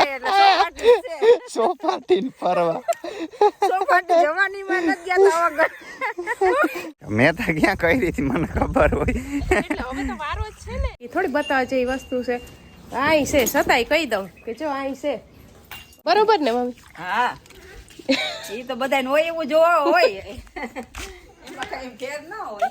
નહીં એટલે ચોપાટી છે. સોપાટી ફરવા. ચોપાટી જવાનીમાં નથી ગયા તો મેં તો ક્યાં કઈ રીતે મને ખબર હોય. એટલે હવે તો વારો જ છે ને. એ થોડી બતાવે છે એ વસ્તુ છે. આઈ છે સતાય કહી દઉં કે જો આઈ છે. બરોબર ને મમ્મી? હા. એ તો બધાને હોય એવું જોવા હોય. એમાં કઈ ઘેર ના હોય.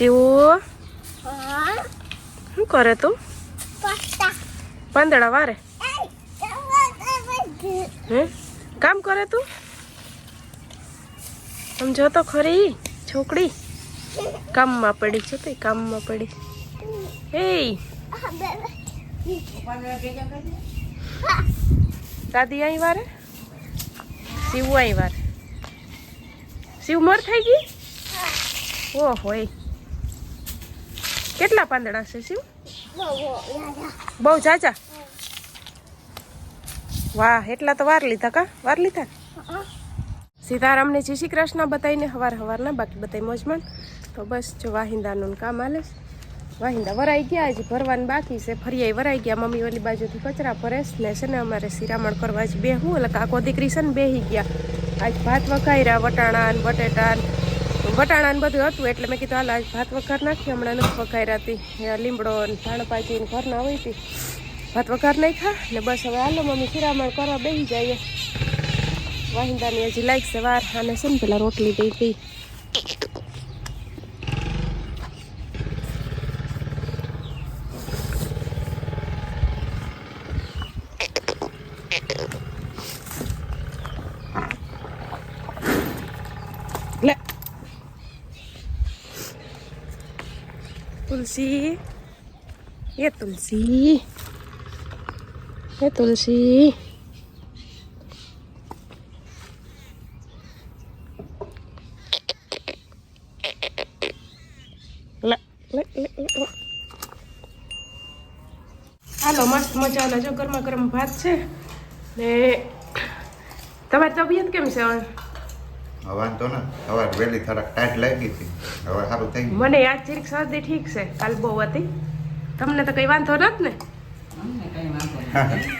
શિવો શું કરે તું? પાંદડા વારે? કામ કરે તું? સમજો તો ખરી, છોકરી. કામમાં પડી છે તે કામમાં પડી? હે દાદી અહીં વારે? શિવ અહીં વારે. શિવ મર થઈ ગઈ? ઓહો, એ. કેટલા પાંદડા છે શિવ? બહુ જાજા? વાહ એટલા તો વાર લીધા કા? વાર લીધા સીતારામને જય શ્રી કૃષ્ણ બતાવીને હવાર હવારના બાકી બતાવી મોજમાં. તો બસ જો વાહિંદાનું કામ હાલે વાહિંદા વરાઈ ગયા હજી ભરવાનું બાકી છે. ફરિયાઈ વરાઈ ગયા મમ્મી ઓલી બાજુથી કચરા ભરે ને છે ને અમારે શિરામણ કરવા જ બે હું એટલે કાકો દીકરી છે ને બેહી ગયા. આજ ભાત વઘાર્યા વટાણા ને બટેટા ને વટાણા ને બધું હતું એટલે મેં કીધું, હાલ, આજ ભાત વઘાર નાખી હમણાં નથી વઘાર્યા લીમડો ને ધાણપાચી ને ઘરના હોય હતી ભાત વઘાર નાખ્યા ને બસ હવે હાલો, મમ્મી ખીરામણ કરવા બેસી જઈએ વાહિંદાની હજી લાગશે વાર. અને છે ને પેલા રોટલી દઈ હતી. તુલસી એ તુલસી એ તુલસી લે લે લે લે લે. હાલો મસ્ત મજાના જો ગરમા ગરમ ભાત છે ને તમારી તબિયત કેમ છે હવે? વાંધો ના સવાર વહેલી થોડાક ટાઈટ લાગી હતી. હવે સારું થઈ ગયું. મને યાદ જરીક શરદી ઠીક છે કાલ બહુ હતી. તમને તો કઈ વાંધો નથી ને? અમને કઈ વાંધો નથી.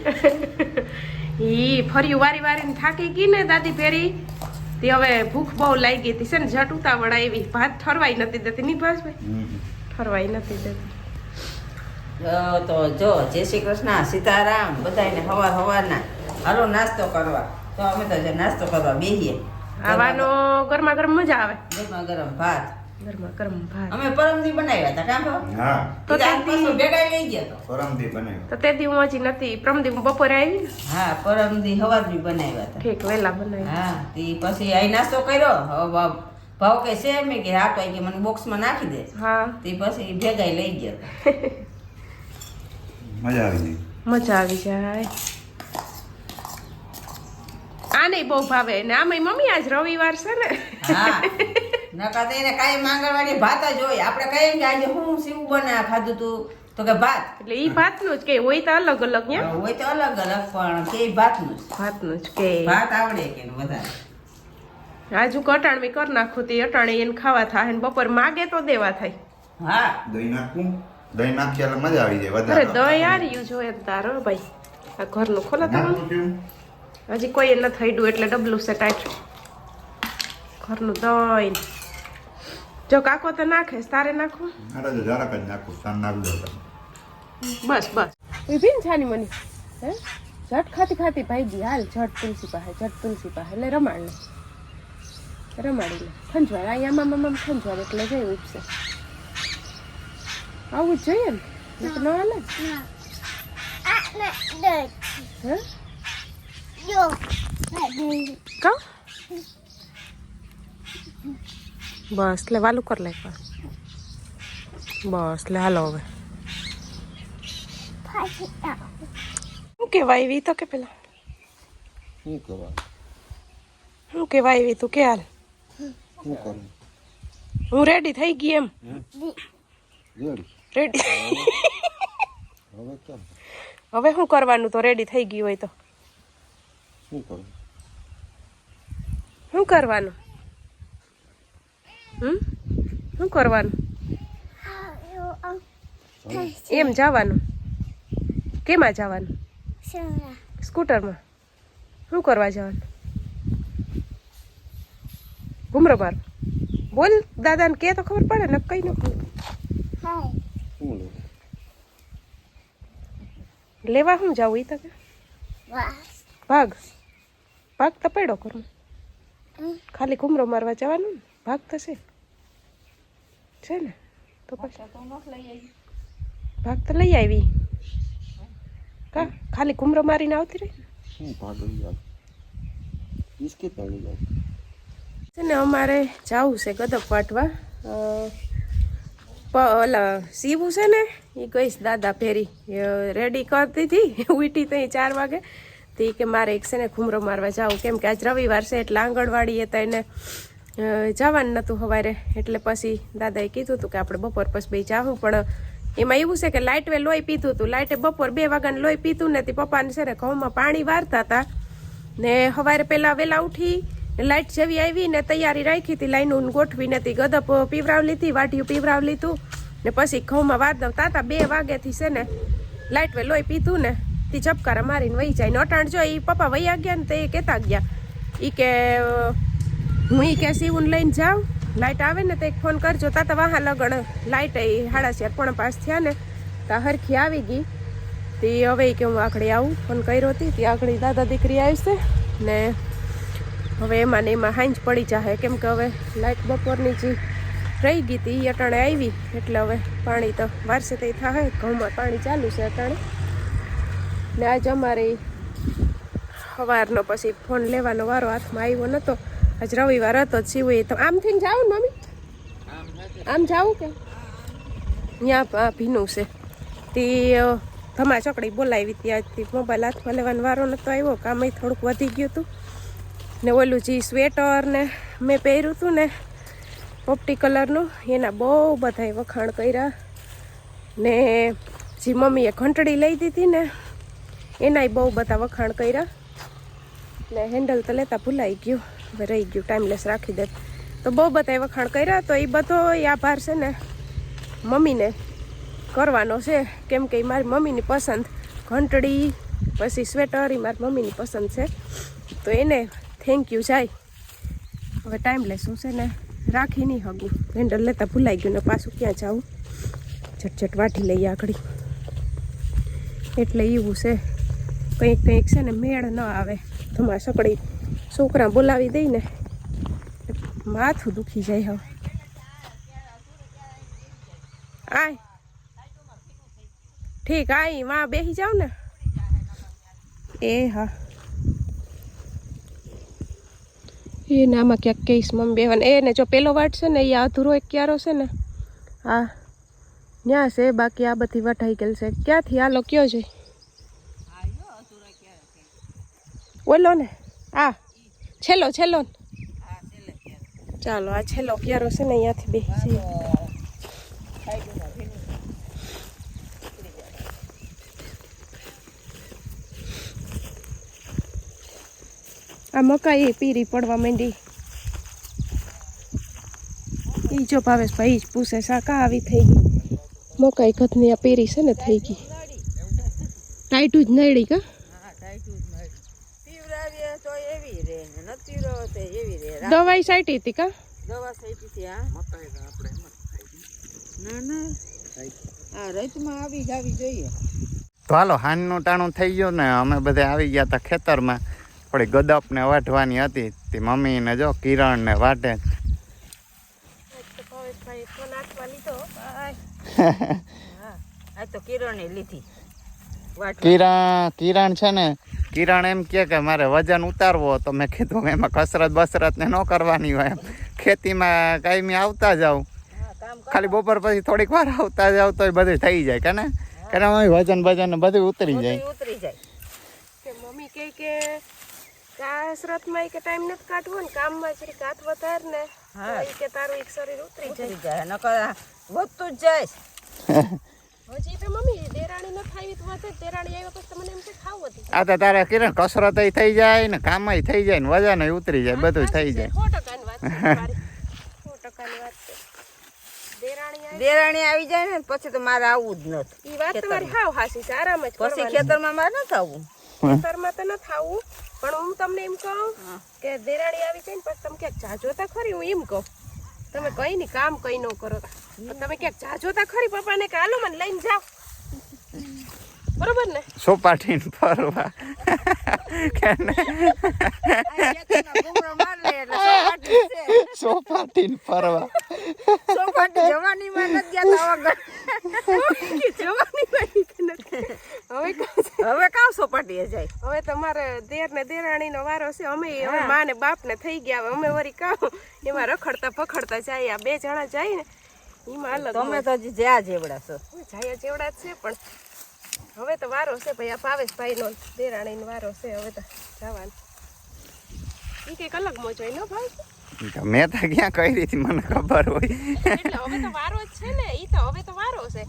ઈ ફર્યું વારી વારીને થાકી ગઈ ને દાદી ફેરી તે હવે ભૂખ બહુ લાગી હતી છે ને જટ ઉતાવળ આવી. ભાત ઠરવાઈ નથી દેતી ની ભાઈ. ઠરવાઈ નથી દેતી. તો જો જય શ્રી કૃષ્ણ સીતારામ બધાને હવાર હવારના. હાલો નાસ્તો કરવા. તો અમે તો જે નાસ્તો કરવા બેહીએ. આવાનો ગરમા ગરમ મજા આવે. ગરમા ગરમ ભાત. ગરમા ગરમ ભાત. અમે પરમદી બનાવ્યા હતા કાં હા. તો તો ભેગા લઈ ગયા તો. પરમથી બનાવ્યું તો તે દી હું હજી નથી પ્રમદી હું બપોરે આવી ને? હા પરમદી હવારથી બનાવ્યા હતા. ઠીક વહેલા બનાવી. હા તે પછી અહીં નાસ્તો કર્યો. હવે ભાવ- ભાવ કે છે મેં કે હા તો કે મને બોક્સમાં નાખી દે. હા. તે પછી ભેગા લઈ ગયા મજા આવી ગઈ. મજા આવી જાય. આ નહીં બહુ ભાવે. ને આમાં મમ્મી આજ રવિવાર છે ને. હા. નકા તો એને કાંઈ માંગણવાળી ભાત જ હોય. આપણે કહીએ કે આજે હું સીવું બના ખાધું તું તો કે ભાત. એટલે ઈ ભાતનું જ કે હોય તો અલગ અલગ ને હોય તો અલગ અલગ પણ કે ભાતનું જ. ભાતનું જ કે. ભાત આવડે કે વધારે. આજુ કટાણ મેં કરી નાખું તે અટાણે એને ખાવા થાય ને બપોર માગે તો દેવા થાય. હા. દહીં નાખું. દહીં નાખી એટલે મજા આવી જાય અરે વધારે દહીં યાર જોઈએ તારો ભાઈ. આ ઘરનું ખોલા નાખવું તમે કેવું? હજી કોઈ ન થઈડું એટલે ડબલું છે ટાઈટ. ઘરનું દહીં. જો કાકો તો નાખે તારે નાખી. બસ બસ. ઊભી ને છાની મની. હે? ઝટ ખાતી ખાતી ભાઈ ગઈ હાલ ઝટ તુલસી પાસે ઝટ તુલસી પાસે. એટલે રમાડ લે. રમાડી લે ખંજવાળ અહીંયા મામા ખંજવાળ એટલે જઈ ઉપસે. આવું જ જોઈએ ને? ન. હાલે હે? કા બસ લે વાલું કર લે બસ લે હાલો હવે શું કહેવાય એવી તો કે પેલા શું કહેવાય એવી તું કે હાલ શું કરું હું રેડી થઈ ગઈ એમ રેડી રેડી હવે હવે શું કરવાનું તો રેડી થઈ ગઈ હોય તો શું કરું? શું કરવાનું? હમ? શું કરવાનું? એમ જવાનું? કેમાં જવાનું? સ્કૂટરમાં. શું કરવા જવાનું? ઘુમરો માર. બોલ દાદાને કે તો ખબર પડે ને કઈ ન લેવા? શું જાવું એ તકે ભાગ. ભાગ તપેડો કરો ખાલી ઘુમરો મારવા જવાનું ને ભાગ થશે. છે ને? તો પછી? ભાગ તો લઈ આવી. કા? ખાલી ઘુમરો મારીને આવતી રહી શું ભાગ લઈ આવી? બિસ્કિટ લઈ છે ને અમારે જવું છે ગદક વાટવા. ઓલા સીવું છે ને એ ગઈશ દાદા ફેરી રેડી કરતી હતી ઉઠી તઈ ચાર વાગે. તો ઈ કે મારે એક છે ને ઘૂમરો મારવા જાવું. કેમ કે આજ રવિવાર છે એટલે આંગણવાડીએ તો એને જવાનું નહોતું સવારે એટલે પછી દાદાએ કીધું હતું કે આપણે બપોર પછી બે જાવું પણ એમાં એવું છે કે લાઇટ વે લોહી પીધું હતું. લાઇટે બપોર બે વાગ્યાને લોહી પીતું ને તે પપ્પાને છે ને ઘઉંમાં પાણી વારતા હતા. ને સવારે પહેલાં વહેલા ઉઠી લાઇટ જેવી આવી ને તૈયારી રાખી હતી, લાઈનું ગોઠવી નથી ગદપ પીવરાવ લીધી વાટીયું પીવરાવ લીધું ને પછી ઘઉંમાં વાર દઉં. તાતા બે વાગ્યાથી છે ને લાઇટ વે લોહી પીધું ને તે ઝપકારા મારીને વહી જાય. ને અટાણ જો એ પપ્પા વહી ગયા ને તે કહેતા ગયા. એ કે હું ઈ કે સીવું લઈને જાઉં. લાઇટ આવે ને તો એક ફોન કરજો. તાતા વાહા લગણ લાઇટ એ હાડાસિયા ચાર પાસ થયા ને, તા હરખી આવી ગઈ. તે હવે કે હું આખડી આવું. ફોન કર્યો હતી તે આખડી દાદા દીકરી આવી છે ને હવે એમાં ને એમાં હાંજ પડી જાહે. કેમ કે હવે લાઇટ બપોરની જે રહી ગઈ હતી એ અટાણે આવી. એટલે હવે પાણી તો વારસે તે થાય ઘઉંમાં પાણી ચાલુ છે અટાણે. ને આજ અમારે સવારનો પછી ફોન લેવાનો વારો હાથમાં આવ્યો નહોતો. આજ રવિવાર હતો જ સીવું તો આમ થઈને જાવ ને મમ્મી. આમ જાવું કે? ત્યાં ભીનું છે. તે ધમા ચોકડી બોલાવી ત્યાંથી મોબાઈલ હાથમાં લેવાનો વારો નહોતો આવ્યો. કામ થોડુંક વધી ગયું હતું. ને ઓલું જે સ્વેટર ને મેં પહેર્યું હતું ને, પોપટી કલરનું, એના બહુ બધાય વખાણ કર્યા. ને જે મમ્મીએ ઘંટડી લઈ દીધી ને એનાય બહુ બધા વખાણ કર્યા. ને હેન્ડલ તો લેતા ભૂલાઈ ગયું. હવે રહી ગયું ટાઈમલેસ રાખી દે. તો બહુ બધાય વખાણ કર્યા, તો એ બધો આભાર છે ને મમ્મીને કરવાનો છે. કેમ કે એ મારી મમ્મીની પસંદ. ઘંટડી, પછી સ્વેટર એ મારી મમ્મીની પસંદ છે. તો એને થેન્ક યુ જાય. હવે ટાઈમલેસ હું છે ને રાખી નહીં હગું હેન્ડલ લેતા ભૂલાઈ ગયું ને પાછું ક્યાં જાઉં? ઝટઝટ વાટી લઈએ આગળ. એટલે એવું છે. કંઈક કંઈક છે ને મેળ ન આવે. ધમા સકડી છોકરા બોલાવી દઈ ને માથું દુખી જાય હવે. આય. ઠીક, આયમાં બેસી જાવ ને. એ હા. એને આમાં ક્યાંક કહીશ મમ્મી બેવાને એને જો પેલો વાટ છે ને, એ અધૂરો એક ક્યારો છે ને હા ત્યાં છે, બાકી આ બધી વટાઈ ગયેલ છે. ક્યાંથી? હાલો, કયો જોઈ ઓલો ને આ છેલ્લો છેલ્લો ચાલો આ છેલ્લો પ્યારો છે ને અહીંયાથી બે આ મકાઈ પીરી પડવા માંડી ઈ જો ભાવેશભાઈ જ પૂછે શાકા આવી થઈ ગઈ મકાઈ ખતની આ પીરી છે ને થઈ ગઈ ટાઈટું જ નડી કા પીવડાવીએ તો એવી રે ને નથી પીવડાવો તો એવી રે રા- દવાઈ સાઈટી હતી કા? દવા સાઈટી હતી આ ના ના. આ રતમાં આવી જ આવી જોઈએ. તો હાલો હાનનું ટાણું થઈ ગયું ને અમે બધા આવી ગયા હતા ખેતરમાં. થોડી ગદપને વાઢવાની હતી. તે મમ્મીને જો કિરણ ને વાટે ભાવેશભાઈ ફોન હાથમાં લીધો હા આ તો કિરણે લીધી. કિરણ કિરણ છે ને કિરણ એમ કે કે મારે વજન ઉતારવો તો મેં કીધું એમાં કસરત બસરત ને ન કરવાની હોય એમ. ખેતીમાં કાયમી આવતા જાવ હા ખાલી બપોર પછી થોડીક વાર આવતા જાઉં તો બધું થઈ જાય કે ને? કારણ વજન વજન બધું ઉતરી જાય. ઉતરી જાય. મમ્મી કહે કે કસરતમાં કે ટાઈમ નથી કાઢવો ને કામમાં જરીક કાત વધાર ને. કે તારું એક શરીર ઉતરી જાય. નકર વધતું જ જાય. હજી તો મમ્મી દેરાણી ન ખાવી તો વધે દેરાણી આવ્યા પછી તો મને એમ કે ખાવું હતી. આ તો તારે કિરણ કસરત થઈ જાય ને કામ થઈ જાય ને વજન ઉતરી જાય બધું થઈ જાય. સો ટકાની વાત સો ટકાની વાત દેરાણી આવી જાય ને પછી તો મારે આવવું જ નથી. ઈ વાત તમારી હાવ હાસી છે આરામ જ પછી ખેતરમાં મારે ન થવું ખેતરમાં તો ન થાવું પણ હું તમને એમ કહું કે દેરાણી આવી જાય ને પછી તમે ક્યાંક જાજોતા ખરી હું એમ કહું. તમે કઈ નહીં કામ કઈ ન કરો. તમે ક્યાંક જાજોતા ખરી પપ્પાને કે હાલો મને લઈને જાઓ. બરોબર ને? સોપાટીને ફરવા. કે ને ઘૂમરો માર લે એટલે સોપાટી જવાની સોપાટીને ફરવા સોપાટી જવાનીમાં નથી ગયા. તા. જવાની માં નથી. હવે હવે કાવ સોપાટીએ જાય? હવે તમારે દેર ને દેરાણી નો વારો છે. અમે હવે મા ને બાપ ને થઈ ગયા. હવે અમે વરી કાવ એમાં રખડતા પખડતા જાય આ બે જણા જાય ને તમે તો હજી જ્યાં જેવડા છો. જાય જેવડા છે પણ હવે તો વારો છે ભાઈ આ ભાવેશભાઈ નો દેરાણી નો વારો છે હવે તો જવાનું. ઈ કંઈક અલગ મોજ હોય નો ભાઈ? મેં તો ક્યાં કઈ રીતે મને ખબર હોય. એટલે હવે તો વારો જ છે ને એ તો હવે તો વારો છે.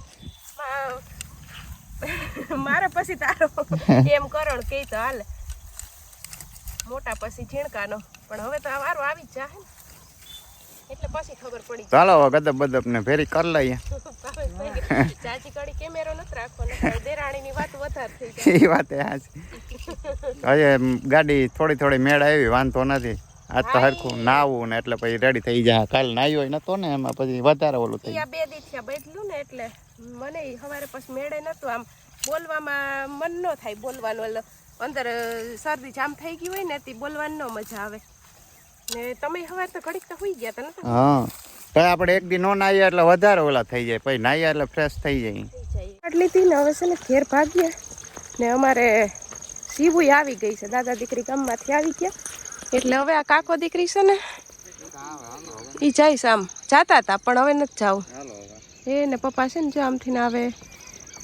મારે પછી તારો એમ કરણ કે તો હાલે. મોટા પછી ઝીણકાનો. પણ હવે તો આ વારો આવી જ જાય ને. એટલે પછી ખબર પડી ચાલો હવે ગદબ બદબ ને ફેરી કર લઈએ. ચાચી કડી કેમેરો નથી રાખવાનો દેરાણીની વાત વધારે થઈ જાય એ વાત હાજ હવે ગાડી થોડી થોડી મેળ આવી વાંધો નથી. આજ તો હરખું નાવું ને એટલે પછી રેડી થઈ જાય કાલ હોય નતો ને એમાં પછી વધારે ઓલું થઈ બે દી થયા બદલ્યું ને એટલે મને હવારે પછી મેળે નતું. આમ બોલવામાં મન ન થાય બોલવાનું. અંદર શરદી જામ થઈ ગઈ હોય ને તે બોલવાની ન મજા આવે. ને તમે હવે તો ઘડીક તો હોઈ ગયા તા નતા. હા. તો આપણે એક દી નો નાહીએ એટલે વધારે ઓલા થઈ જાય. પછી નાહીએ એટલે ફ્રેશ થઈ જાય. આટલી થી ને હવે છે ને ઘેર ભાગીએ. ને અમારે શિવું આવી ગઈ છે. દાદા દીકરી ગામમાંથી આવી ગયા. એટલે હવે આ કાકો દીકરી છે ને એ જઈશ આમ. જાતા હતા પણ હવે નથી જાવ. એ ને પપ્પા છે ને જો આમથી ને આવે.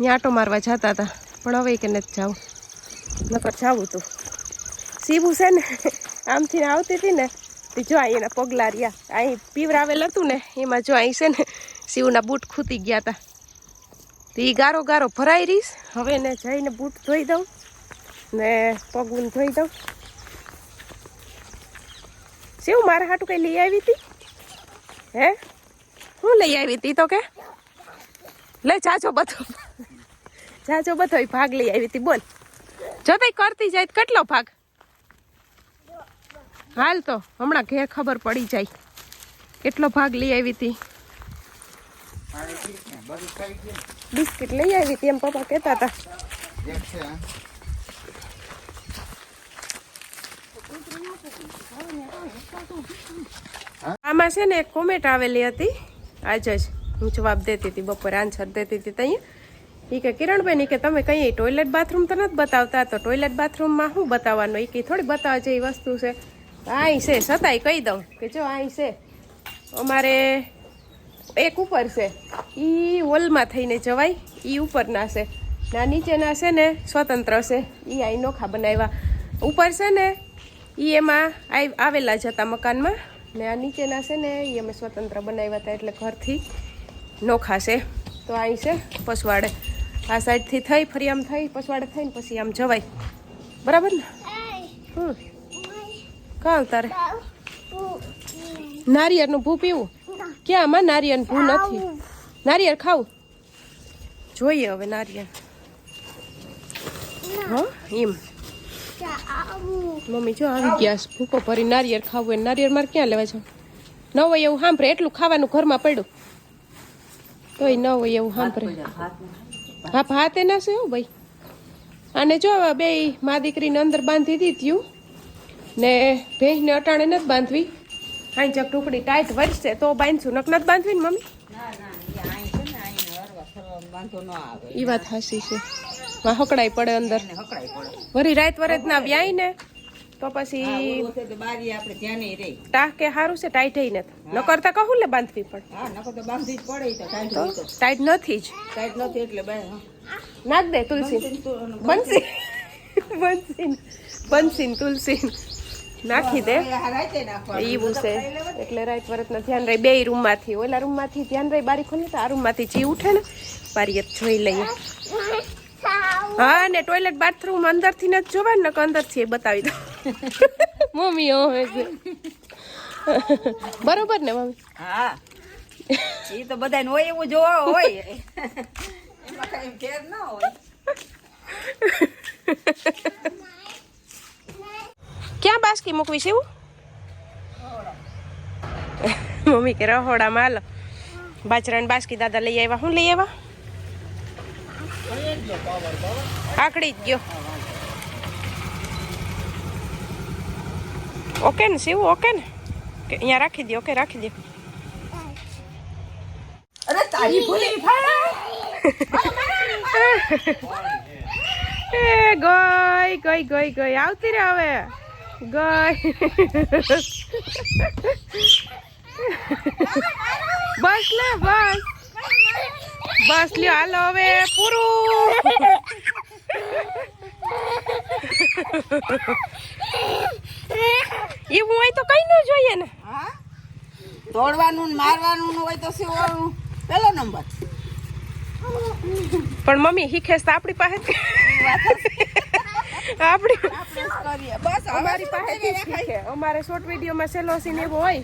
આટો મારવા જતા હતા પણ હવે કે નથી જાવું. નકર જાવું તું. શિવું છે ને આમથી આવતી હતી ને તે જો અહીં એના પગલા રહ્યા. અહીં પીવરાવેલ હતું ને, એમાં જો અહીં છે ને, શિવના બૂટ ખૂતી ગયા હતા તો એ ગારો ગારો ભરાઈ રહીશ. હવે એને જઈને બૂટ ધોઈ દઉં ને પગું ધોઈ દઉં. શિવ, મારા હાટું કઈ લઈ આવી હતી? હે? હું લઈ આવી હતી તો કે? લે, જાજો બધો. જાજો બધો ભાગ લઈ આવી હતી, બોલ. જો તઈ કરતી જાય કેટલો ભાગ? હાલ તો હમણાં ઘેર ખબર પડી જાય. કેટલો ભાગ લઈ આવી હતી. બિસ્કિટ લઈ આવી હતી એમ પપ્પા કહેતા હતા. આમાં છે ને એક કોમેન્ટ આવેલી હતી. આજે જ હું જવાબ દેતી હતી, બપોરે આન્સર દેતી હતી ત્યાં એ કે કિરણબેન કે તમે કઈ ટોયલેટ બાથરૂમ તો નથી બતાવતા? તો ટોયલેટ બાથરૂમમાં શું બતાવવાનું? એ કે, થોડી બતાવવા જેવી વસ્તુ છે. અહીં છે છતાંય કહી દઉં કે જો અહીં છે. અમારે એક ઉપર છે. એ હોલમાં થઈને જવાય એ ઉપરના છે. ના નીચેના છે ને સ્વતંત્ર છે. એ અહીં નોખા બનાવ્યા. ઉપર છે ને એ એમાં આવ- આવેલા જ હતા મકાનમાં. ને આ નીચેના છે ને એ અમે સ્વતંત્ર બનાવ્યા હતા એટલે ઘરથી નોખા છે. તો અહીં છે પસવાડે. આ સાઈડથી થઈ ફરી આમ થઈ પસવાડે થઈને પછી આમ જવાય. બરાબર ને? હમ. કાં તારે? નારિયેળનું ભૂ પીવું? ક્યાં આમાં નારિયેળ ભૂ નથી? નારિયેળ ખાવું. જોઈએ હવે નારિયેળ. હા એમ મમ્મી, જો આવી ગયા છે. ભૂકો ભરી નારિયેળ ખાવું હોય નારિયેળ મારે ક્યાં લેવા છે ન હોય એવું સાંભળે. એટલું ખાવાનું ઘરમાં પડ્યું. તોય ન હોય એવું સાંભળે. હા, ભાતે ના છે ભાઈ. અને જો બે મા દીકરીને અંદર બાંધી દીધું. ને ભેંસને અટાણે નથી બાંધવી. હાઈ ચક ટુકડી ટાઈટ વરસે તો બાંધશું. નક નથી બાંધવી ને મમ્મી? ઈ એ વાત હાસી છે. માં હકડાઈ પડે અંદર. વરી રાત વરત ના વ્યાય ને તો પછી ટાકે સારું છે ટાઈટ ન કરતા કહું ને બાંધવી નકર તો બાંધવી જ પડે તો ટાઈટ નથી જ. ટાઈટ નથી એટલે નાખ દે તુલસી. બનસી બનસી બનસી તુલસી. નાખી દે. એવું છે એટલે રાત વરતના ધ્યાન રહી. બે રૂમમાંથી. ઓલા રૂમમાંથી ધ્યાન રહી બારી ખોલી તો આ રૂમમાંથી જી ઉઠે ને બારી જ જોઈ લઈએ. હા ને ટોયલેટ બાથરૂમ અંદરથી નથી જોવાનું ને અંદરથી એ બતાવી દો મમ્મી હવે છે બરોબર ને મમ્મી? હા. એ તો બધાને હોય એવું જોવા હોય. એમાં કઈ ફેર ના હોય. ક્યાં બાસ્કી મૂકવી છે એવું? મમ્મી કે રહોડામાં હાલો. બાજરાની બાસ્કી દાદા લઈ આવ્યા. હું લઈ આવ્યા? આકડી જ ગયો. ઓકે ને શિવ ઓકે ને? અહીંયા રાખી દે ઓકે રાખી દે. અરે તારી ભૂલી એ ગઈ ગઈ ગઈ ગઈ. આવતી રે હવે. ગઈ બસ લે બસ. બસ લ્યો હાલો હવે પૂરું. એવું હોય તો કઈ ન જોઈએ ને. હા? દોડવાનું મારવાનું હોય તો ઓલું પેલો નંબર. પણ મમ્મી શીખેસ તો આપણી પાસે. આપણી બસ અમારી પાસે અમારે શોર્ટ વિડીયોમાં સેલોસીન એવું હોય.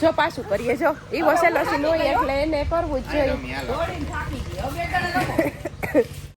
જો પાછું કરીએ જો. એવો સેલોસીન હોય એટલે એને કરવું જ જોઈએ.